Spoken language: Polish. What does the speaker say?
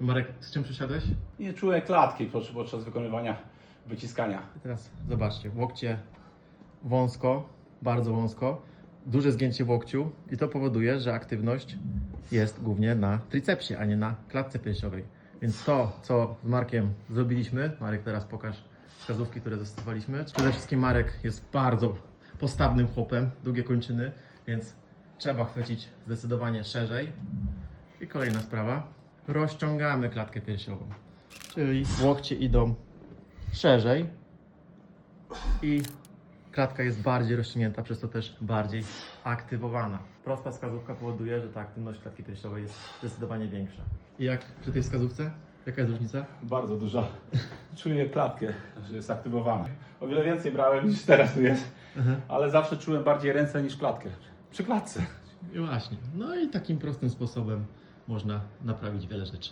Marek, z czym przyszedłeś? Nie czułem klatki podczas- podczas wykonywania wyciskania. Teraz zobaczcie, łokcie wąsko, bardzo wąsko, duże zgięcie w łokciu i to powoduje, że aktywność jest głównie na tricepsie, a nie na klatce piersiowej. Więc to, co z Markiem zrobiliśmy, Marek teraz pokaż wskazówki, które zastosowaliśmy. Przede wszystkim Marek jest bardzo postawnym chłopem, długie kończyny, więc trzeba chwycić zdecydowanie szerzej. I kolejna sprawa, rozciągamy klatkę piersiową, czyli łokcie idą szerzej i klatka jest bardziej rozciągnięta, przez to też bardziej aktywowana. Prosta wskazówka powoduje, że ta aktywność klatki piersiowej jest zdecydowanie większa. I jak przy tej wskazówce? Jaka jest różnica? Bardzo duża. Czuję klatkę, że jest aktywowana. O wiele więcej brałem niż teraz tu jest, ale zawsze czułem bardziej ręce niż klatkę. Przy klatce. I właśnie. No i takim prostym sposobem można naprawić wiele rzeczy.